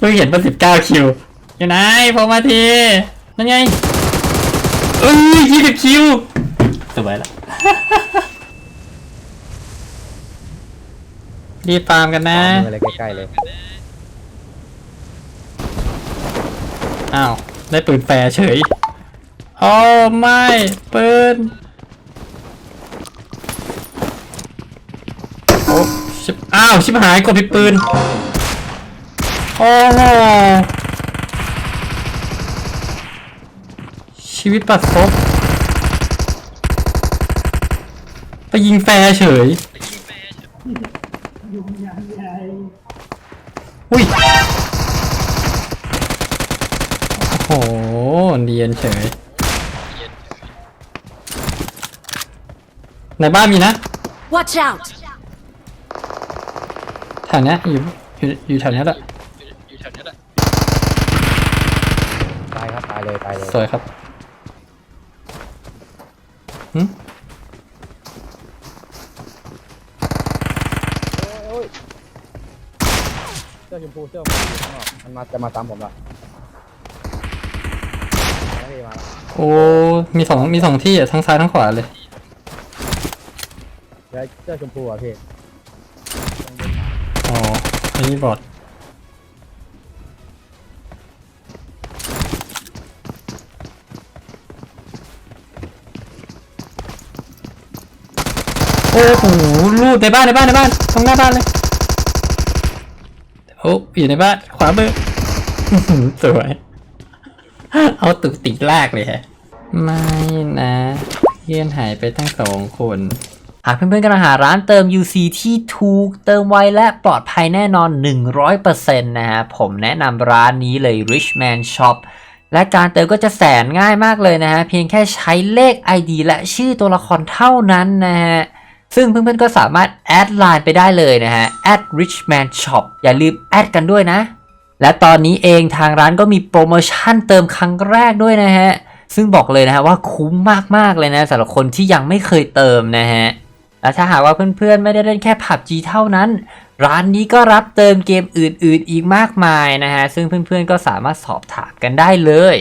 เพิ่งเห็นเพิ่งสิบเก้าคิว อยู่ไหนพอมาทีนั่นไงเอ้ยยี่สิบคิวสบายละ รีบฟาร์มกันนะมืออะไรใกล้ๆเลย อ้าว ได้ปืนแฟร์เฉยโอ้ไม่ปืนโอ้ชิบอ้าว ชิบหายกดผิดปืน โอ้โหชีวิตปัดซบไปยิงแฟร์เฉย อุ้ย โอ้โหเรียนเฉย ในบ้านมีนะ Watch out! แถวเนี้ยอยู่อยู่อยู่แถวเนี้ยแหละ ตายครับตายเลยตายเลยสวยครับหึโอ้ยเสื้อชมพูเสื้อชมพูอยู่ข้างนอกมันมาจะมาตามผมละมาแล้วพี่มาแล้วโอ้มีสองมีสองที่อะทั้งซ้ายทั้งขวาเลย เดี๋ยวเสื้อชมพูอะพี่อ๋ออันนี้บอด โอ้โหลูดในบ้านในบ้านในบ้านตรงหน้าบ้านเลยโอ้อยู่ในบ้านขวามือสวยเอาตุกติกลากเลยฮะไม่นะเพื่อนหายไปทั้งสองคนหากเพื่อนๆกำลังหาร้านเติม UC ที่ถูกเติมไวและปลอดภัยแน่นอน 100%นะฮะผมแนะนำร้านนี้เลย Richman Shop และการเติมก็จะแสนง่ายมากเลยนะฮะ เพียงแค่ใช้เลข ID และชื่อตัวละครเท่านั้นนะฮะ ซึ่งเพื่อนๆก็สามารถแอดไลน์ไปได้เลยนะฮะ @richman shop อย่าลืมแอดกันด้วยนะ และตอนนี้เองทางร้านก็มีโปรโมชั่นเติมครั้งแรกด้วยนะฮะ ซึ่งบอกเลยนะฮะว่าคุ้มมากๆเลยนะสำหรับคนที่ยังไม่เคยเติมนะฮะและถ้าหากว่าเพื่อนๆ ไม่ได้เล่นแค่ PUBG เท่านั้น ร้านนี้ก็รับเติมเกมอื่นๆ อีกมากมายนะฮะ ซึ่งเพื่อนๆ ก็สามารถสอบถามกันได้เลย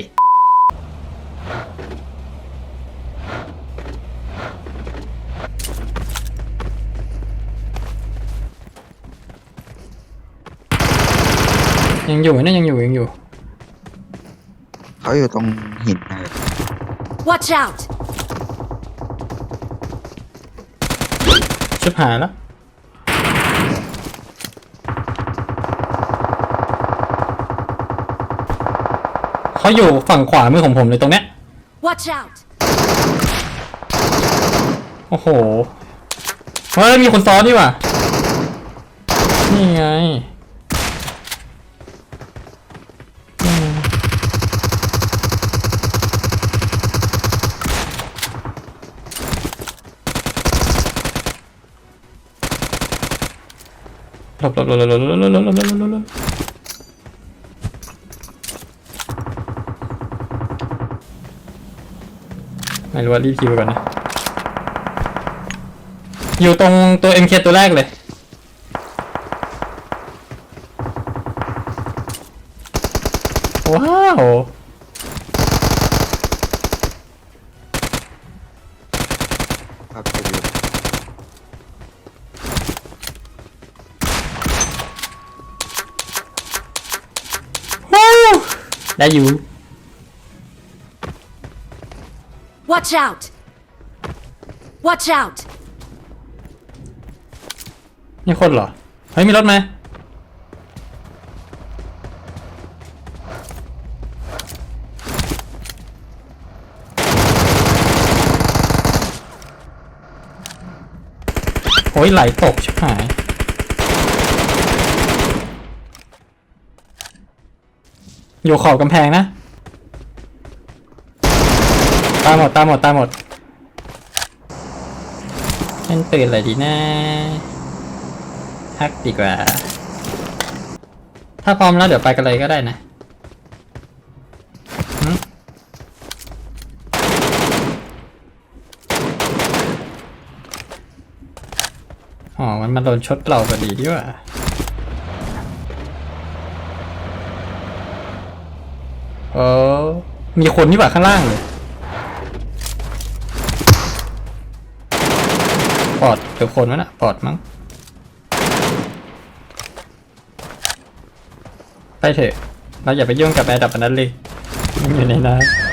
ยังอยู่นะยังอยู่ยังอยู่ เขาอยู่ตรงหินนะครับ Watch out! ชิบหายแล้วเขาอยู่ฝั่งขวามือของผมเลยตรงเนี้ย Watch out! โอ้โห เฮ้ยมีคนซ้อนนี่ว่ะนี่ไง ไม่รู้ว่ารีบคิวก่อนนะ อยู่ตรงตัว MK ตัวแรกเลย ว้าว ครับจะอยู่ ว้าว ได้อยู่ Watch out! Watch out! มีคนเหรอ เฮ้ย มีรถไหมโอ้ยไหลตกชิบหาย อยู่ขอบกำแพงนะ ตาหมดตาหมดตาหมดเล่นปืนอะไรดีนะฮักดีกว่า ถ้าพร้อมแล้วเดี๋ยวไปกันเลยก็ได้นะอ๋อ มันมาโดนชดเราพอดีดีกว่า เออ มีคนนี่หว่าข้างล่างเลยปอดเดี๋ยวคนวะนะปอดมั้ง ไปเถอะ เราอย่าไปยุ่งกับแอร์ดับอันนั้นเลยมันอยู่ในน้ำ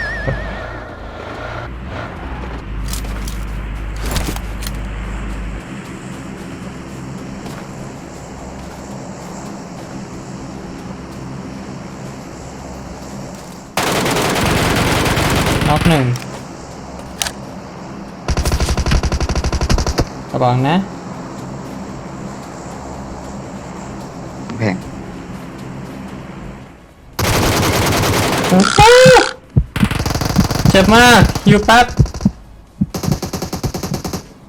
ระวังนะแพงโอ้โหเจ็บมากฮิวแป๊บ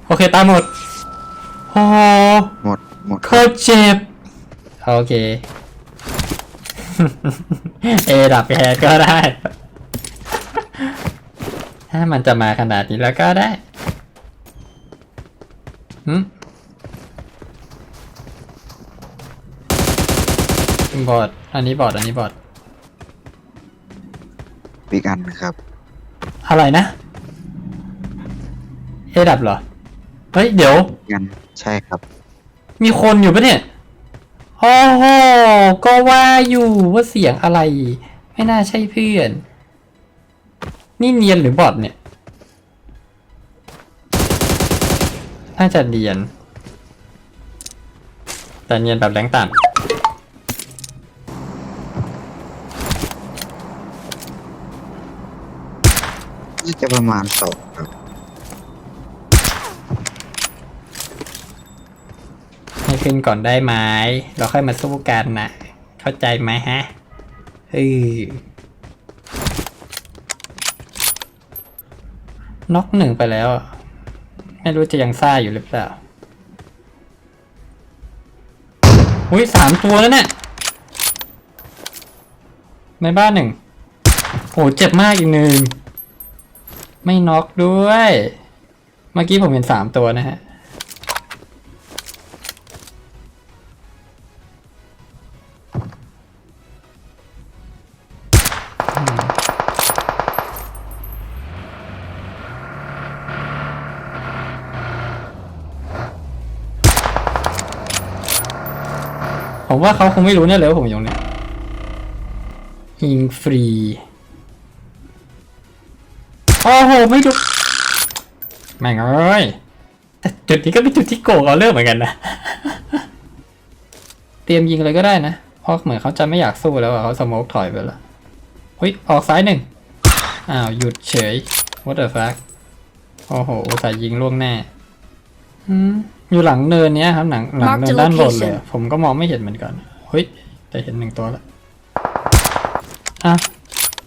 โอเค ตายหมดโอ้โหหมด หมด โคตรเจ็บ โอเค เอดับแฮก็ได้ ถ้ามันจะมาขนาดนี้แล้วก็ได้ หืมบอดอันนี้บอดอันนี้บอดอีกอันนะครับ อะไรนะ เอดับเหรอ เฮ้ย เดี๋ยวอีกอันใช่ครับ มีคนอยู่ปะเนี่ย โอ้โห ก็ว่าอยู่ว่าเสียงอะไร ไม่น่าใช่เพื่อน นี่เนียนหรือบอทเนี่ย น่าจะเนียน แต่เนียนแบบแรงต่น่าจะประมาณสองครับำให้ขึ้นก่อนได้ไหมเราค่อยมาสู้กันนะเข้าใจไหมฮะเออน็อกหนึ่งไปแล้วอะ ไม่รู้จะยังซ่าอยู่หรือเปล่าอุ้ยสามตัวแล้วเนี่ยในบ้านหนึ่งโอ้เจ็บมากอีกหนึ่ง ไม่น็อกด้วย เมื่อกี้ผมเห็นสามตัวนะฮะ ผมว่าเขาคงไม่รู้แน่เลยว่าผมอยู่ตรงนี้ยยิงฟรีโอ้โหไม่ดูแม่งเอ้ยแต่จุดนี้ก็เป็นจุดที่โกงเอาเรื่องเหมือนกันนะ เตรียมยิงเลยก็ได้นะเพราะเหมือนเขาจะไม่อยากสู้แล้วอะเขาสโมกถอยไปแล้วเฮ้ยออกซ้ายหนึ่งอ้าวหยุดเฉย what the fuck โอ้โหอุตส่าห์ยิงล่วงแน่อืม อยู่หลังเนินเนี้ยครับหลังหลัง Mark เนิ the นด้านบนเลย location อะผมก็มองไม่เห็นเหมือนกันเฮ้ยแต่เห็นหนึ่งตัวแล้วอะ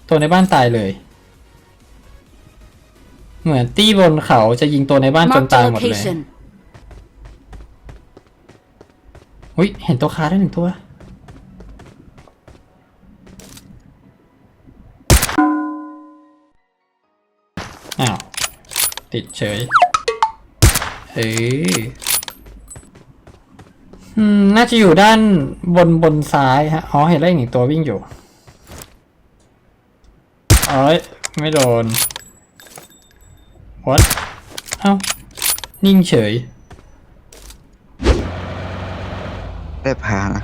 ตัวในบ้านตายเลย เหมือนตี้บนเขาจะยิงตัวในบ้านจน Marked ตาย a หมดเลย location. อุ้ยเห็นตัวคาได้หนึ่งตัว อ้าว ติดเฉยเอ้ย อืม น่าจะอยู่ด้านบนบนซ้ายฮะ อ๋อ เห็นแล้วอีกหนึ่งตัววิ่งอยู่เอ้ยไม่โดน what เอ้า นิ่งเฉย ได้พานะ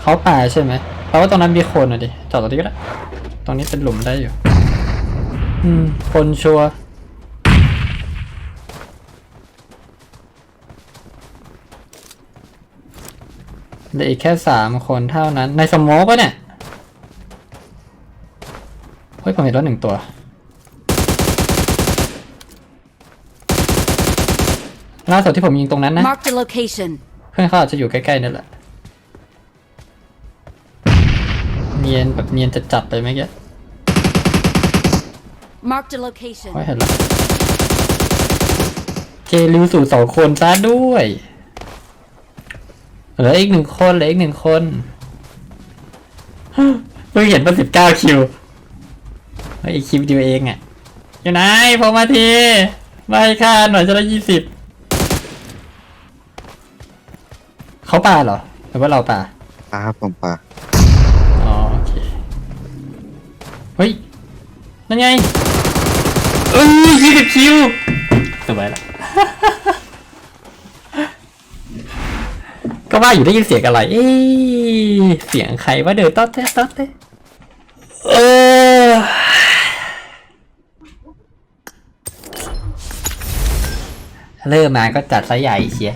เขาป่าใช่ไหมแปลว่าตรงนั้นมีคนอะดิ จอดตรงนี้ก็ได้ ตรงนี้เป็นหลุมได้อยู่ อืม คนชัวร์ เหลืออีกแค่สามคนเท่านั้น ในสโมกปะเนี่ย เฮ้ย ผมเห็นรถหนึ่งตัว ล่าสุดที่ผมยิงตรงนั้นนะ Marked a location. เพื่อนเขาอาจจะอยู่ใกล้ๆนั่นแหละ เนียนแบบเนียนจะจับไปไหมแก Marked a location. ไม่เห็นแล้วเจลิวสู่สองคนซะด้วย เหลืออีกหนึ่งคนเหลืออีกหนึ่งคนเพิ่งเห็นว่าสิบเก้าคิวเฮ้ยอีกคิวเดียวเองอะ อยู่ไหนพอมาทีไม่ค่ะหน่อยจะได้ยี่สิบเขาปาเหรอหรือว่าเราปาปลาครับผมปลาอ๋อโอเคเฮ้ยนั่นไงเอ้ยยี่สิบคิวสบายละ ก็ว่าอยู่ได้ยินเสียงอะไร เอ๊เสียงใครว่าเดินต๊อดเต้ต๊อดเต้เออเริ่มมาก็จัดซะใหญ่เชีย